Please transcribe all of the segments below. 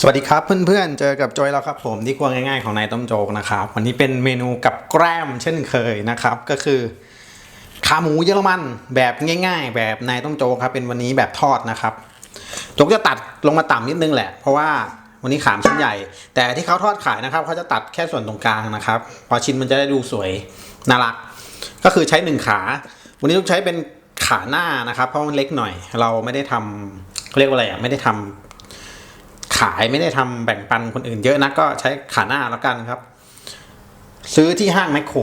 สวัสดีครับเพื่อนๆ เจอกับจอยแล้วครับผมที่ครัวง่ายๆของนายต้มโจกนะครับ วันนี้เป็นเมนูกับแกล้มเช่นเคยนะครับก็คือ ขาหมูเยอรมันแบบง่าย ๆ แบบนายต้มโจกครับเป็นวันนี้แบบทอดนะครับโจกจะตัดลงมาต่ำนิดนึงแหละ เพราะว่าวันนี้ขามชิ้นใหญ่ แต่ที่เขาทอดขายนะครับเขาจะตัดแค่ส่วนตรงกลางนะครับพอชิ้นมันจะได้ดูสวยน่ารัก ก็คือใช้หนึ่งขา วันนี้ต้องใช้เป็นขาหน้านะครับ เพราะมันเล็กหน่อย เราไม่ได้ทำเขาเรียกว่าอะไรอะไม่ได้ทำ ขายไม่ได้ทำแบ่งปันคนอื่นเยอะนะก็ใช้ขาหน้าแล้วกันครับ ซื้อที่ห้างแมคโคร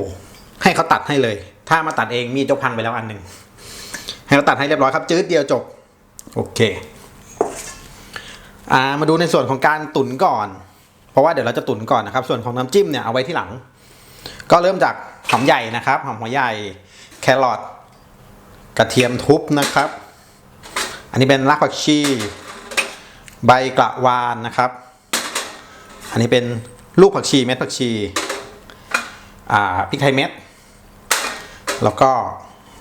ให้เขาตัดให้เลย ถ้ามาตัดเองมีดยกพังไปแล้วอันหนึ่งให้เขาตัดให้เรียบร้อยครับจืดเดียวจบ โอเคอ่ามาดูในส่วนของการตุ๋นก่อน เพราะว่าเดี๋ยวเราจะตุ๋นก่อนนะครับ ส่วนของน้ำจิ้มเนี่ยเอาไว้ที่หลัง ก็เริ่มจากหอมใหญ่นะครับหอมหัวใหญ่แครอทกระเทียมทุบนะครับ อันนี้เป็นรากผักชี ใบกระวานนะครับ อันนี้เป็นลูกผักชีเม็ดผักชีอ่าพริกไทยเม็ด แล้วก็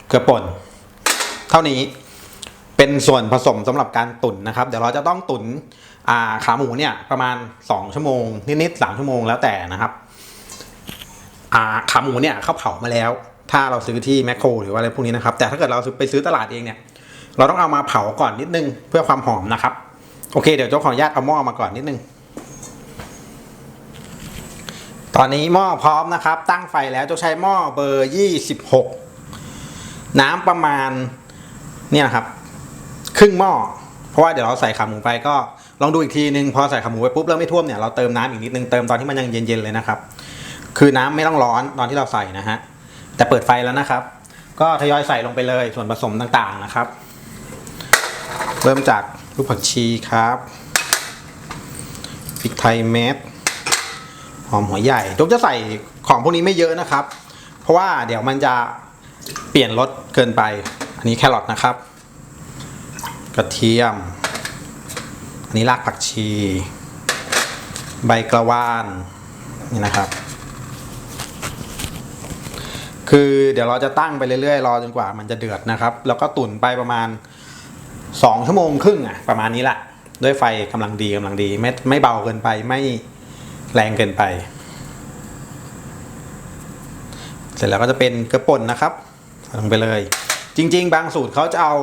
เกลือป่น เท่านี้เป็นส่วนผสมสำหรับการตุ๋นนะครับ เดี๋ยวเราจะต้องตุ๋นขาหมูเนี่ยประมาณ 2 ชั่วโมง นิดๆ3ชั่วโมงแล้วแต่นะครับอ่าขาหมูเนี่ยเขาเผามาแล้ว ถ้าเราซื้อที่แมคโครหรือว่าอะไรพวกนี้นะครับ แต่ถ้าเกิดเราไปซื้อตลาดเองเนี่ย เราต้องเอามาเผาก่อนนิดนึงเพื่อความหอมนะครับ โอเค เดี๋ยวเจ้าขออนุญาตเอาหม้อมาก่อนนิดนึง ตอนนี้หม้อพร้อมนะครับ ตั้งไฟแล้วเจ้าใช้หม้อเบอร์26น้ำประมาณเนี่ยครับ ครึ่งหม้อ เพราะว่าเดี๋ยวเราใส่ขาหมูไปก็ลองดูอีกทีนึงพอใส่ขาหมูไปปุ๊บแล้วไม่ท่วมเนี่ยเราเติมน้ำอีกนิดนึงเติมตอนที่มันยังเย็นๆเลยนะครับ คือน้ำไม่ต้องร้อนตอนที่เราใส่นะฮะแต่เปิดไฟแล้วนะครับ ก็ทยอยใส่ลงไปเลยส่วนผสมต่างๆนะครับ เริ่มจาก ลูกผักชีครับพริกไทยเม็ดหอมหัวใหญ่ยกจะใส่ของพวกนี้ไม่เยอะนะครับ เพราะว่าเดี๋ยวมันจะเปลี่ยนรสเกินไป อันนี้แครอทนะครับ กระเทียม อันนี้รากผักชี ใบกระวานนี่นะครับ คือเดี๋ยวเราจะตั้งไปเรื่อยๆ รอจนกว่ามันจะเดือดนะครับ แล้วก็ตุ๋นไปประมาณ สองชั่วโมงครึ่งอะประมาณนี้แหละด้วยไฟกำลังดีกำลังดี ไม่ไม่เบาเกินไปไม่แรงเกินไป เสร็จแล้วก็จะเป็นกระป่นนะครับลงไปเลย จริง ๆ บางสูตรเขาจะเอา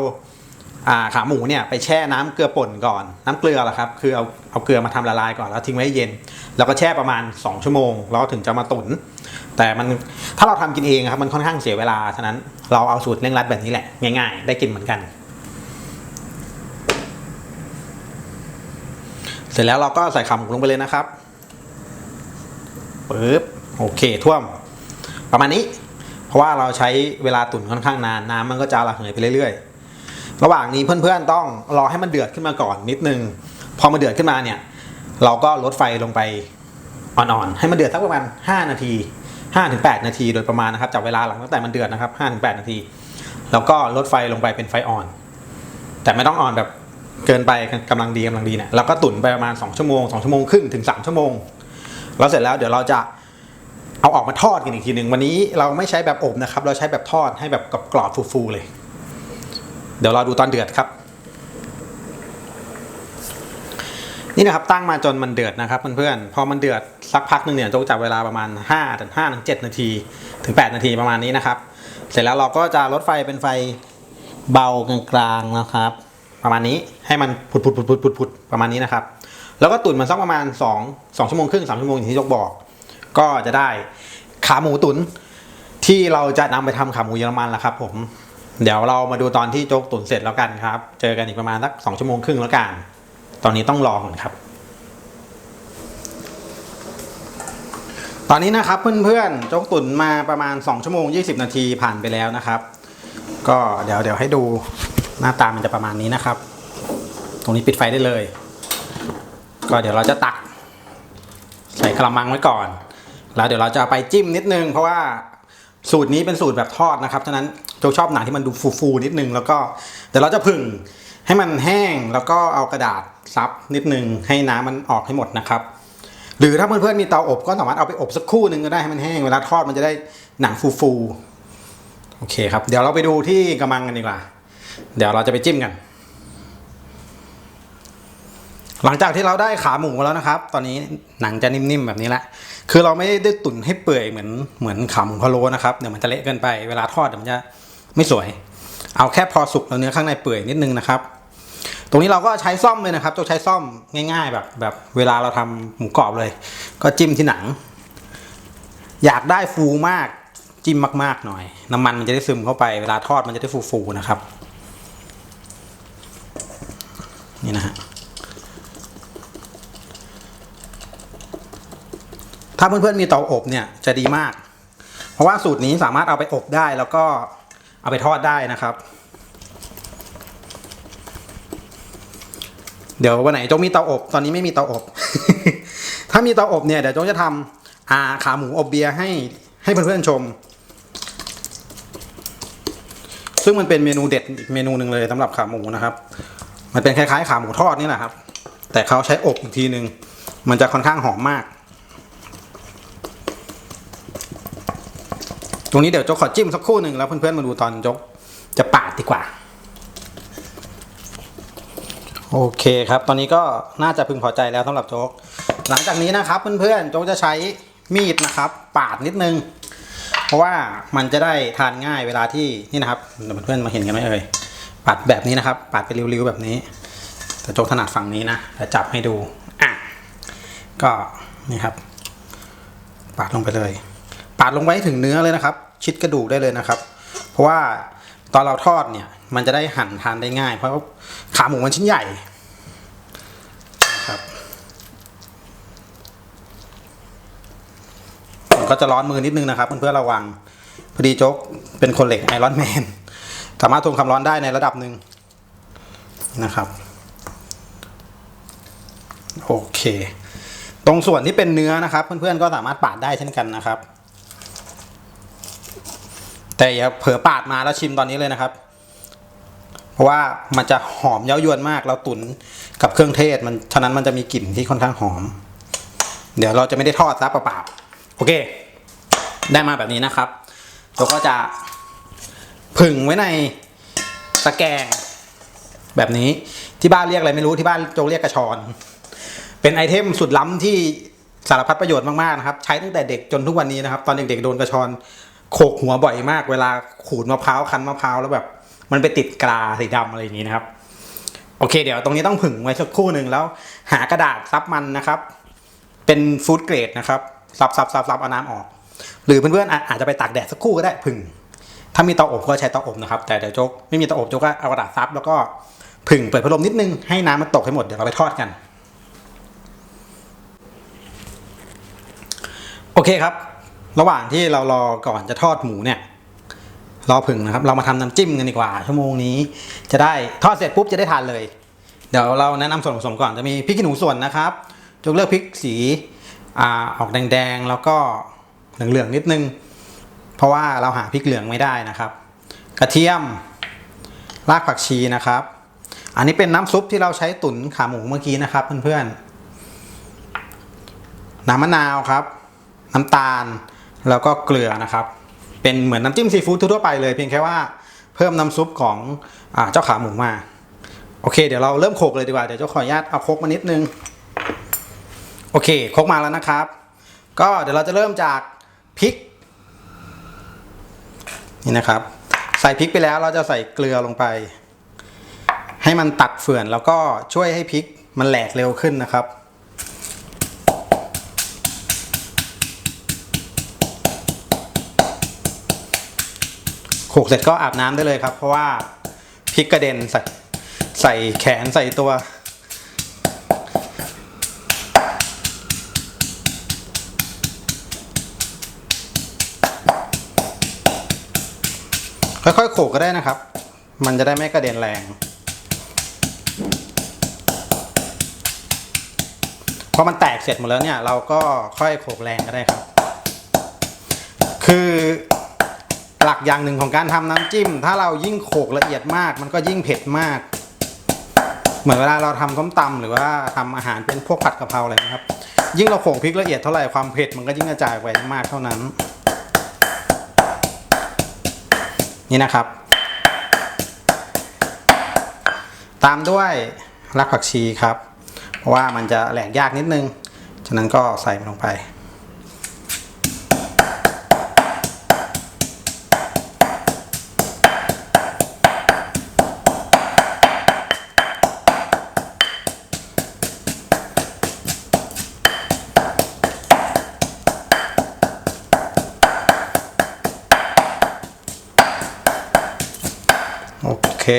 อาขาหมูเนี่ยไปแช่น้ำเกลือป่นก่อน น้ำเกลือละครับ คือเอาเอาเกลือมาทำละลายก่อนแล้วทิ้งไว้ให้เย็น แล้วก็แช่ประมาณ 2 ชั่วโมง แล้วถึงจะมาตุน แต่มันถ้าเราทำกินเองครับมันค่อนข้างเสียเวลาฉะนั้นเราเอาสูตรเร่งรัดแบบนี้แหละง่าย ๆ ได้กินเหมือนกัน เส ร็จแล้วเราก็ใส่ขาหมูลงไปเลยนะครับปึ๊บโอเคท่วม ประมาณนี้ เพราะว่าเราใช้เวลาตุ๋นค่อนข้างนานน้ำมันก็จะระเหยไปเรื่อยๆ ระหว่างนี้เพื่อนๆต้องรอให้มันเดือดขึ้นมาก่อนนิดนึง พอมันเดือดขึ้นมาเนี่ย เราก็ลดไฟลงไปอ่อนๆ ให้มันเดือดสักประมาณ 5 นาที 5-8 นาทีโดยประมาณนะครับจับเวลาหลังตั้งแต่มันเดือดนะครับ 5-8 นาที แล้วก็ลดไฟลงไปเป็นไฟอ่อน แต่ไม่ต้องอ่อนแบบ เกินไปกำลังดีกำลังดีเนี่ยเราก็ตุ๋นไปประมาณ 2 ชั่วโมง 2 ชั่วโมงครึ่งถึง 3 ชั่วโมง แล้วเสร็จแล้วเดี๋ยวเราจะเอาออกมาทอดกันอีกทีหนึ่งวันนี้เราไม่ใช้แบบอบนะครับ เราใช้แบบทอดให้แบบกรอบๆฟูๆเลย เดี๋ยวเราดูตอนเดือดครับ นี่นะครับตั้งมาจนมันเดือดนะครับเพื่อนๆพอมันเดือดสักพักหนึ่งเนี่ยโจ๊กจับเวลาประมาณ5ถึง5ถึง7นาทีถึง 8 นาทีประมาณนี้นะครับ เสร็จแล้วเราก็จะลดไฟเป็นไฟเบากลางๆนะครับ ประมาณนี้ให้มันผุดๆๆๆๆประมาณนี้นะครับ แล้วก็ตุ๋นมันสักประมาณ2 2ชั่วโมงครึ่ง3ชั่วโมงอย่างที่ยกบอก ก็จะได้ขาหมูตุ๋นที่เราจะนำไปทำขาหมูเยอรมันแล้วครับ ผมเดี๋ยวเรามาดูตอนที่โจ๊กตุ๋นเสร็จแล้วกันครับ เจอกันอีกประมาณสัก2ชั่วโมงครึ่งแล้วกัน ตอนนี้ต้องรอก่อนครับ ตอนนี้นะครับเพื่อนๆโจ๊กตุ๋นมาประมาณ2ชั่วโมง 20 นาทีผ่านไปแล้วนะครับ ก็เดี๋ยวเดี๋ยวให้ดู หน้าตามันจะประมาณนี้นะครับ ตรงนี้ปิดไฟได้เลย ก็เดี๋ยวเราจะตัก ใส่กระมังไว้ก่อน แล้วเดี๋ยวเราจะาไปจิ้มนิดนึง เพราะว่าสูตรนี้เป็นสูตรแบบทอดนะครับฉะนั้นโจชอบหนังที่มันดูฟูๆนิดนึง แล้วก็เดี๋ยวเราจะผึ่งให้มันแห้งแล้วก็เอากระดาษซับนิดนึง ให้น้ำมันออกให้หมดนะครับหรือถ้าเพื่อนๆมีเตาอบก็สามารถเอาไปอบสักครู่หนึ่งก็ได้ให้มันแห้งเวลาทอดมันจะได้หนังฟูๆโอเคครับ เดี๋ยวเราไปดูที่กระมังกันดีกว่า เดี๋ยวเราจะไปจิ้มกัน หลังจากที่เราได้ขาหมูแล้วนะครับ ตอนนี้หนังจะนิ่มๆแบบนี้แหละคือเราไม่ได้ตุ๋นให้เปื่อยเหมือนเหมือนขาหมูพะโล้นะครับเดี๋ยวมันจะเละเกินไปเวลาทอดเดี๋ยวมันจะไม่สวย เอาแค่พอสุกแล้วเนื้อข้างในเปื่อยนิดนึงนะครับ ตรงนี้เราก็ใช้ซ่อมเลยนะครับจะใช้ซ่อมง่าย ๆ แบบแบบเวลาเราทำหมูกรอบเลย ก็จิ้มที่หนัง อยากได้ฟูมากจิ้มมากๆหน่อย น้ำมันมันจะได้ซึมเข้าไปเวลาทอดมันจะได้ฟูๆนะครับ นี่นะฮะถ้าเพื่อนๆมีเตาอบเนี่ยจะดีมาก เพราะว่าสูตรนี้สามารถเอาไปอบได้แล้วก็เอาไปทอดได้นะครับ เดี๋ยววันไหนจกมีเตาอบ ตอนนี้ไม่มีเตาอบ ถ้ามีเตาอบเนี่ยเดี๋ยวจกจะทำอาขาหมูอบเบียร์ให้ให้เพื่อนๆชม ซึ่งมันเป็นเมนูเด็ดอีกเมนูหนึ่งเลยสำหรับขาหมูนะครับ มันเป็นคล้ายๆขาหมูทอดนี่แหละครับ แต่เขาใช้อบอีกทีหนึ่งมันจะค่อนข้างหอมมาก ตรงนี้เดี๋ยวโจกขอจิ้มสักครู่หนึ่งแล้วเพื่อนๆมาดูตอนโจกจะปาดดีกว่า โอเคครับ ตอนนี้ก็น่าจะพึงพอใจแล้วสำหรับโจ๊กหลังจากนี้นะครับเพื่อนๆโจ๊กจะใช้มีดนะครับ ปาดนิดนึง เพราะว่ามันจะได้ทานง่ายเวลาที่นี่นะครับเดี๋ยวเพื่อนๆมาเห็นกันไหมเอ่ย ปาดแบบนี้นะครับปาดเป็นริ้วๆแบบนี้ แต่โจ๊กถนัดฝั่งนี้นะจะจับให้ดูอะก็นี่ครับ ปาดลงไปเลย ปาดลงไปถึงเนื้อเลยนะครับ ชิดกระดูกได้เลยนะครับ เพราะว่าตอนเราทอดเนี่ย มันจะได้หั่นทานได้ง่าย เพราะขาหมูมันชิ้นใหญ่นะครับก็จะร้อนมือนิดนึงนะครับเพื่อนๆระวังพอดีโจ๊กเป็นคนเหล็กไอรอนแมน สามารถทนความร้อนได้ในระดับหนึ่งนะครับโอเค ตรงส่วนที่เป็นเนื้อนะครับ เพื่อนๆก็สามารถปาดได้เช่นกันนะครับ แต่อย่าเผลอปาดมาแล้วชิมตอนนี้เลยนะครับ เพราะว่ามันจะหอมเย้ายวนมาก เราตุ๋นกับเครื่องเทศ มันฉะนั้นมันจะมีกลิ่นที่ค่อนข้างหอม เดี๋ยวเราจะไม่ได้ทอดซะเปล่าๆโอเค ได้มาแบบนี้นะครับ เราก็จะ ผึ่งไว้ในตะแกรงแบบนี้ที่บ้านเรียกอะไรไม่รู้ที่บ้านโจเรียกกระชอน เป็นไอเทมสุดล้ำที่สารพัดประโยชน์มาก ๆ นะครับ ใช้ตั้งแต่เด็กจนทุกวันนี้นะครับ ตอนเด็ก ๆ โดนกระชอนโขกหัวบ่อยมาก เวลาขูดมะพร้าวคั้นมะพร้าวแล้วแบบ มันไปติดกลาสีดำอะไรอย่างนี้นะครับ โอเค เดี๋ยวตรงนี้ต้องผึ่งไว้สักครู่หนึ่งแล้ว หากระดาษซับมันนะครับ เป็นฟู้ดเกรดนะครับซับซับซับซับเอาน้ำออก หรือเพื่อนๆอาอาจจะไปตากแดดสักครู่ก็ได้ผึ่ง ถ้ามีเตาอบก็ใช้เตาอบนะครับ แต่เดี๋ยวโจ๊กไม่มีเตาอบโจ๊กก็เอากระดาษซับแล้วก็ผึ่งเปิดพัดลมนิดนึงให้น้ำมันตกให้หมดเดี๋ยวเราไปทอดกัน โอเคครับ ระหว่างที่เรารอก่อนจะทอดหมูเนี่ยรอผึ่งนะครับ เรามาทำน้ำจิ้มกันดีกว่า ชั่วโมงนี้ จะได้ทอดเสร็จปุ๊บจะได้ทานเลย เดี๋ยวเราแนะนำส่วนผสมก่อนจะมีพริกขี้หนูส่วนนะครับจงเลือกพริกสีอออกแดงๆ แล้วก็เหลืองๆนิดนึง เพราะว่าเราหาพริกเหลืองไม่ได้นะครับ กระเทียมรากผักชีนะครับ อันนี้เป็นน้ำซุปที่เราใช้ตุ๋นขาหมูเมื่อกี้นะครับเพื่อนๆน้ำมะนาวครับ น้ำตาลแล้วก็เกลือนะครับ เป็นเหมือนน้ำจิ้มซีฟู้ดทั่วไปเลยเพียงแค่ว่าเพิ่มน้ำซุปของอเจ้าขาหมูมาโอเค เดี๋ยวเราเริ่มโขกเลยดีกว่าเดี๋ยวเจ้าขออนุญาตเอาโคกมานิดนึงโอเคโคกมาแล้วนะครับ ก็เดี๋ยวเราจะเริ่มจากพริก นี่นะครับ ใส่พริกไปแล้วเราจะใส่เกลือลงไป ให้มันตัดเฟื่อนแล้วก็ช่วยให้พริกมันแหลกเร็วขึ้นนะครับโขกเสร็จก็อาบน้ำได้เลยครับ เพราะว่าพริกกระเด็นใส่ใส่แขนใส่ตัว ค่อยๆโขกก็ได้นะครับ มันจะได้ไม่กระเด็นแรง พอมันแตกเสร็จหมดแล้วเนี่ย เราก็ค่อยโขกแรงก็ได้ครับ คือหลักอย่างหนึ่งของการทำน้ำจิ้ม ถ้าเรายิ่งโขกละเอียดมาก มันก็ยิ่งเผ็ดมาก เหมือนเวลาเราทำส้มตำหรือว่าทำอาหารเป็นพวกผัดกะเพราอะไรนะครับ ยิ่งเราโขกพริกละเอียดเท่าไหร่ความเผ็ดมันก็ยิ่งกระจายไปมากเท่านั้น นี่นะครับ ตามด้วยรากผักชีครับ เพราะว่ามันจะแหลกยากนิดนึง ฉะนั้นก็ใส่ลงไป มี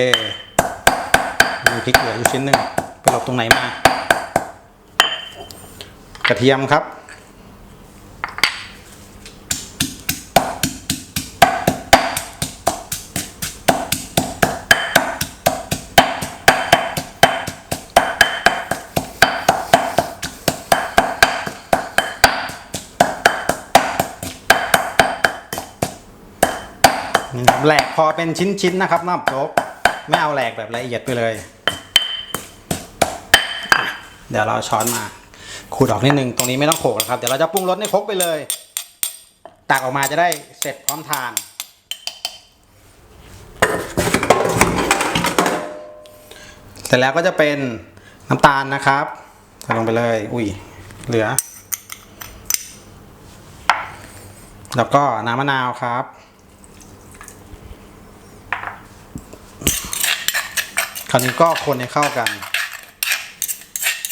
พริกเหลืออยู่ชิ้นหนึ่งไปหลบตรงไหนมา กระเทียมครับ นี่ครับแหลกพอเป็นชิ้นๆนะครับน้ำจ๊ก ไม่เอาแหลกแบบละเอียดไปเลย เดี๋ยวเราช้อนมาขูดออกนิดนึง ตรงนี้ไม่ต้องโขกแล้วครับ เดี๋ยวเราจะปรุงรสในครกไปเลย ตักออกมาจะได้เสร็จพร้อมทาน เสร็จแล้วก็จะเป็นน้ำตาลนะครับใส่ลงไปเลย อุ้ย เหลือ แล้วก็น้ำมะนาวครับ คราวนี้ก็คนให้เข้ากัน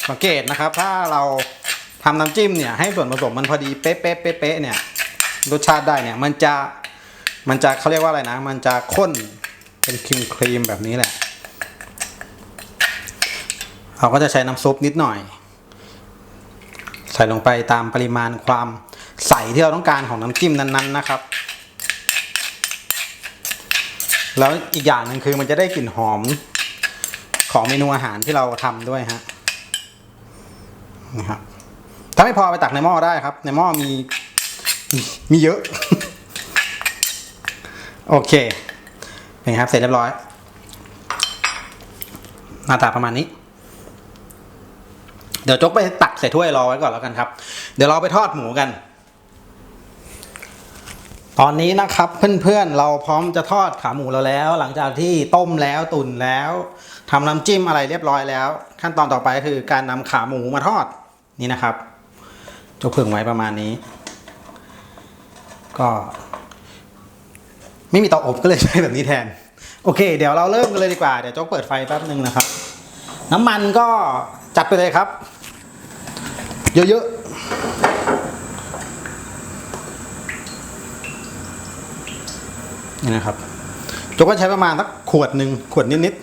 สังเกตนะครับ ถ้าเราทำน้ำจิ้มเนี่ยให้ส่วนผสมมันพอดีเป๊ะเป๊ะเป๊ะเป๊ะเนี่ยรสชาติได้เนี่ยมันจะมันจะเขาเรียกว่าอะไรนะ มันจะข้นเป็นครีมครีมแบบนี้แหละ เราก็จะใช้น้ำซุปนิดหน่อย ใส่ลงไปตามปริมาณความใสที่เราต้องการของน้ำจิ้มนั้น ๆ นะครับ แล้วอีกอย่างหนึ่งคือมันจะได้กลิ่นหอม ของเมนูอาหารที่เราทำด้วยฮะนะครับถ้าไม่พอไปตักในหม้อได้ครับ ในหม้อมีมีเยอะ โอเคเป็นไงครับเสร็จเรียบร้อย หน้าตาประมาณนี้ เดี๋ยวจกไปตักใส่ถ้วยรอไว้ก่อนแล้วกันครับ เดี๋ยวเราไปทอดหมูกัน ตอนนี้นะครับเพื่อนๆเราพร้อมจะทอดขาหมูเราแล้ว หลังจากที่ต้มแล้วตุ๋นแล้วทำน้ำจิ้มอะไรเรียบร้อยแล้ว ขั้นตอนต่อไปคือการนำขาหมูมาทอดนี่นะครับจกผึ่งไว้ประมาณนี้ ก็ ไม่มีเตาอบก็เลยใช้แบบนี้แทน โอเค เดี๋ยวเราเริ่มกันเลยดีกว่าเดี๋ยวจกเปิดไฟแป๊บนึงนะครับ น้ำมันก็จัดไปเลยครับ เยอะๆ นี่นะครับจกก็ใช้ประมาณสักขวดหนึ่งขวดนิดๆ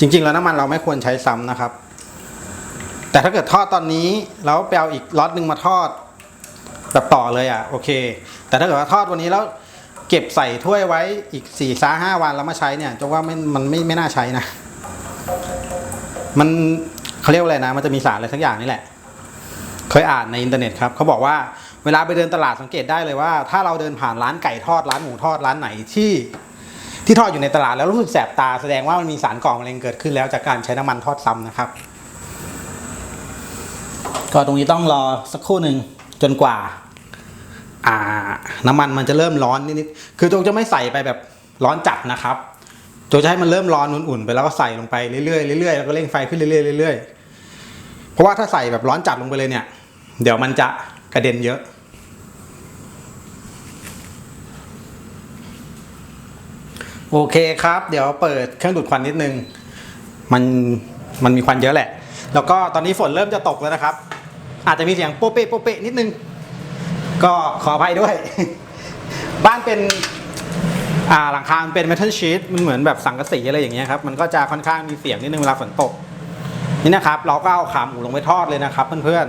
จริง ๆ แล้วน้ำมันเราไม่ควรใช้ซ้ำนะครับ แต่ถ้าเกิดทอดตอนนี้แล้วไปเอาอีกล็อตหนึ่งมาทอดแบบต่อเลยอะโอเค แต่ถ้าเกิดว่าทอดวันนี้แล้วเก็บใส่ถ้วยไว้อีกสี่สาห้าวันแล้วมาใช้เนี่ยจงว่าไม่มันไม่ไม่น่าใช้นะ มันเขาเรียกว่าอะไรนะ มันจะมีสารอะไรสักอย่างนี่แหละ เคยอ่านในอินเทอร์เน็ตครับเขาบอกว่าเวลาไปเดินตลาดสังเกตได้เลยว่า ถ้าเราเดินผ่านร้านไก่ทอดร้านหมูทอดร้านไหนที่ ที่ทอดอยู่ในตลาดแล้วรู้สึกแสบตาแสดงว่ามันมีสารก่อมะเร็งเกิดขึ้นแล้วจากการใช้น้ำมันทอดซ้ำนะครับ ก็ตรงนี้ต้องรอสักครู่หนึ่งจนกว่า อ่า น้ำมันมันจะเริ่มร้อนนิดๆคือโจงจะไม่ใส่ไปแบบร้อนจัดนะครับ โจจะให้มันเริ่มร้อนอุ่นๆไปแล้วก็ใส่ลงไปเรื่อยๆเรื่อยๆแล้วก็เร่งไฟขึ้นเรื่อยๆเรื่อยๆเพราะว่าถ้าใส่แบบร้อนจัดลงไปเลยเนี่ย เดี๋ยวมันจะกระเด็นเยอะ โอเคครับ เดี๋ยวเปิดเครื่องดูดควันนิดนึง มันมันมีควันเยอะแหละ แล้วก็ตอนนี้ฝนเริ่มจะตกแล้วนะครับ อาจจะมีเสียงโป๊ะเป๊ะโป๊ะเป๊ะนิดนึง ก็ขออภัยด้วย บ้านเป็น อ่าหลังคามันเป็นเมทัลชีตมันเหมือนแบบสังกะสีอะไรอย่างเงี้ยครับมันก็จะค่อนข้างมีเสียงนิดนึงเวลาฝนตกนี่นะครับเราก็เอาขาหมูลงไปทอดเลยนะครับเพื่อน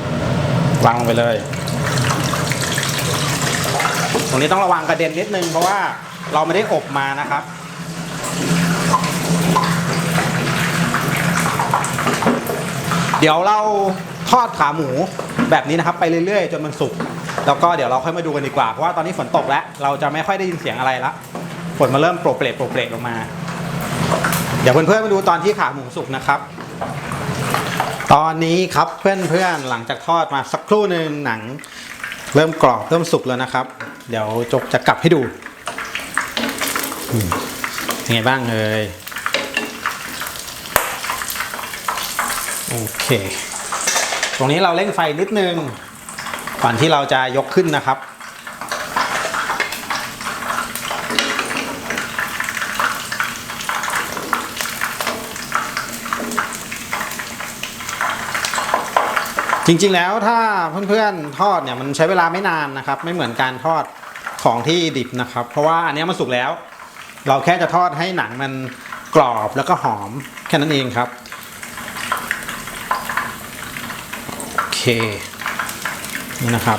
ๆวางลงไปเลย ตรงนี้ต้องระวังกระเด็นนิดนึงเพราะว่าเราไม่ได้อบมานะครับเดี๋ยวเราทอดขาหมูแบบนี้นะครับ ไปเรื่อยๆ จนมันสุก แล้วก็เดี๋ยวเราค่อยมาดูกันดีกว่า เพราะว่าตอนนี้ฝนตกแล้ว เราจะไม่ค่อยได้ยินเสียงอะไรละ ฝนมาเริ่มโปรเปรตโปรเปรตลงมา เดี๋ยวเพื่อนๆมาดูตอนที่ขาหมูสุกนะครับ ตอนนี้ครับเพื่อนๆหลังจากทอดมาสักครู่หนึ่งหนัง เริ่มกรอบเริ่มสุกแล้วนะครับ เดี๋ยวจกจะกลับให้ดูอืมเป็นไงบ้างเอ่ยโอเค ตรงนี้เราเร่งไฟนิดนึง ก่อนที่เราจะยกขึ้นนะครับ จริงๆแล้วถ้าเพื่อนๆทอดเนี่ยมันใช้เวลาไม่นานนะครับ ไม่เหมือนการทอดของที่ดิบนะครับ เพราะว่าอันนี้มันสุกแล้ว เราแค่จะทอดให้หนังมันกรอบแล้วก็หอมแค่นั้นเองครับโอเค นี่นะครับ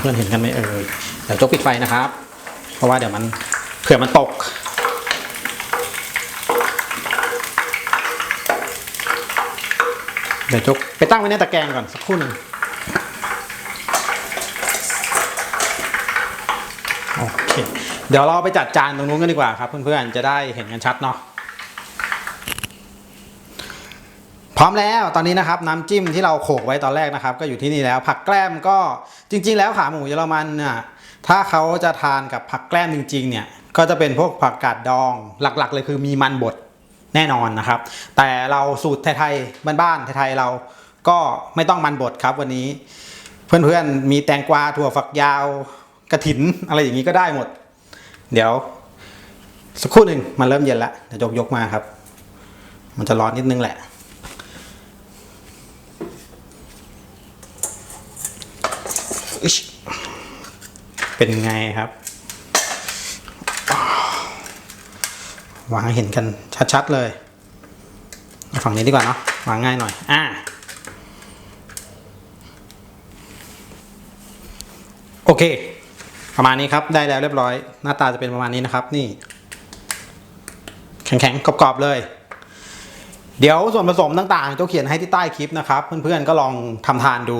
เพื่อนๆเห็นกันไหมเอ่ยเดี๋ยวจกปิดไฟนะครับ เพราะว่าเดี๋ยวมันเผื่อมันตกเดี๋ยวจกไปตั้งไว้ในตะแกรงก่อนสักครู่หนึ่งโอเคเดี๋ยวเราไปจัดจานตรงนู้นกันดีกว่าครับ เพื่อนๆจะได้เห็นกันชัดเนาะ พร้อมแล้วตอนนี้นะครับน้ำจิ้มที่เราโขกไว้ตอนแรกนะครับ ก็อยู่ที่นี่แล้ว ผักแกล้มก็จริง ๆ แล้วขาหมูเยอรมันเนี่ยถ้าเขาจะทานกับผักแกล้มจริง ๆ เนี่ย ก็จะเป็นพวกผักกาดดองหลักๆ เลยคือมีมันบดแน่นอนนะครับ แต่เราสูตรไทยๆบ้านๆไทยๆเราก็ไม่ต้องมันบดครับวันนี้ เพื่อนๆมีแตงกวาถั่วฝักยาวกระถินอะไรอย่างนี้ก็ได้หมด เดี๋ยว สักครู่หนึ่งมันเริ่มเย็นแล้วเดี๋ยวยกยกมาครับ มันจะร้อนนิดนึงแหละ อิ๊ช เป็นไงครับ วางให้เห็นกันชัดๆเลย ฝั่งนี้ดีกว่าเนาะวางง่ายหน่อย อ่าโอเค ประมาณนี้ครับได้แล้วเรียบร้อย หน้าตาจะเป็นประมาณนี้นะครับ นี่ แข็งๆกรอบๆเลยเดี๋ยวส่วนผสมต่างๆเจ้าเขียนให้ที่ใต้คลิปนะครับ เพื่อนๆก็ลองทำทานดู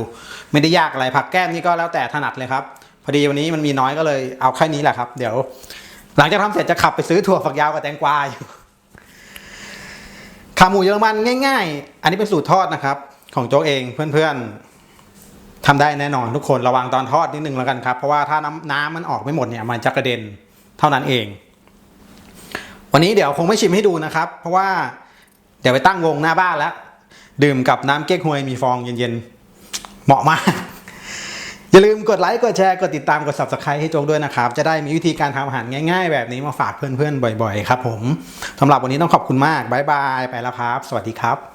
ไม่ได้ยากอะไรผักแก้มนี่ก็แล้วแต่ถนัดเลยครับ พอดีวันนี้มันมีน้อยก็เลยเอาแค่นี้แหละครับ เดี๋ยว หลังจากทำเสร็จจะขับไปซื้อถั่วฝักยาวกับแตงกวาอยู่ขาหมูเยอรมันง่าย ๆ อันนี้เป็นสูตรทอดนะครับ ของโจ๊กเองเพื่อนๆทำได้แน่นอนทุกคนระวังตอนทอดนิดนึงแล้วกันครับ เพราะว่าถ้าน้ำน้ำมันออกไม่หมดเนี่ยมันจะกระเด็นเท่านั้นเอง วันนี้เดี๋ยวคงไม่ชิมให้ดูนะครับ เพราะว่าเดี๋ยวไปตั้งวงหน้าบ้านแล้ว ดื่มกับน้ำเก๊กฮวยมีฟองเย็นๆ เหมาะมากอย่าลืมกดไลค์กดแชร์กดติดตามกด subscribe ให้โจงด้วยนะครับ จะได้มีวิธีการทำอาหารง่ายๆ แบบนี้มาฝากเพื่อนๆ บ่อยๆ ครับผมสำหรับวันนี้ต้องขอบคุณมาก บ๊ายบาย ไปแล้วครับ สวัสดีครับ